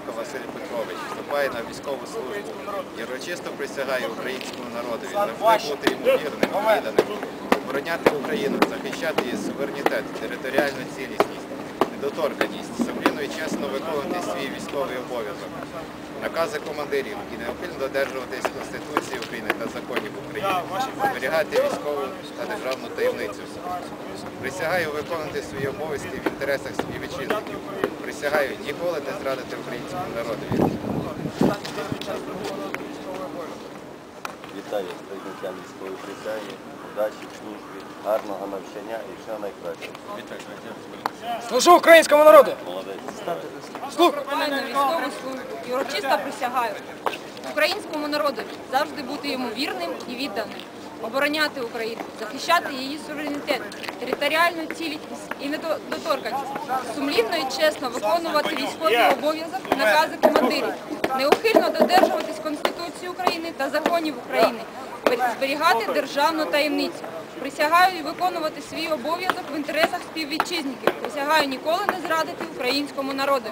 Сорока Василь Петрович вступає на військову службу. І урочисто присягає українському народові завжди бути йому вірним, відданим, обороняти Україну, захищати її суверенітет, територіальну цілісність, недоторканність, сумлінно і чесно виконувати свій військовий обов'язок, накази командирів і необхідно додержуватись Конституції України та законів України, зберігати військову та державну таємницю. Присягаю виконувати свої обов'язки в інтересах співвітчизників. Присягаю ніколи не зрадити українському народові. Вітаю з прийняттям військової присяги, удачі в службі, гарного навчання і всього найкращого. Служу українському народу! Молодець. Слух! Військову службу і урочисто присягаю українському народу завжди бути йому вірним і відданим, обороняти Україну, захищати її суверенітет, територіальну цілісність і недоторканність, сумлінно і чесно виконувати військовий обов'язок, накази командирів, неухильно додержуватись Конституції України та законів України, зберігати державну таємницю. Присягаю виконувати свій обов'язок в інтересах співвітчизників. Присягаю ніколи не зрадити українському народу.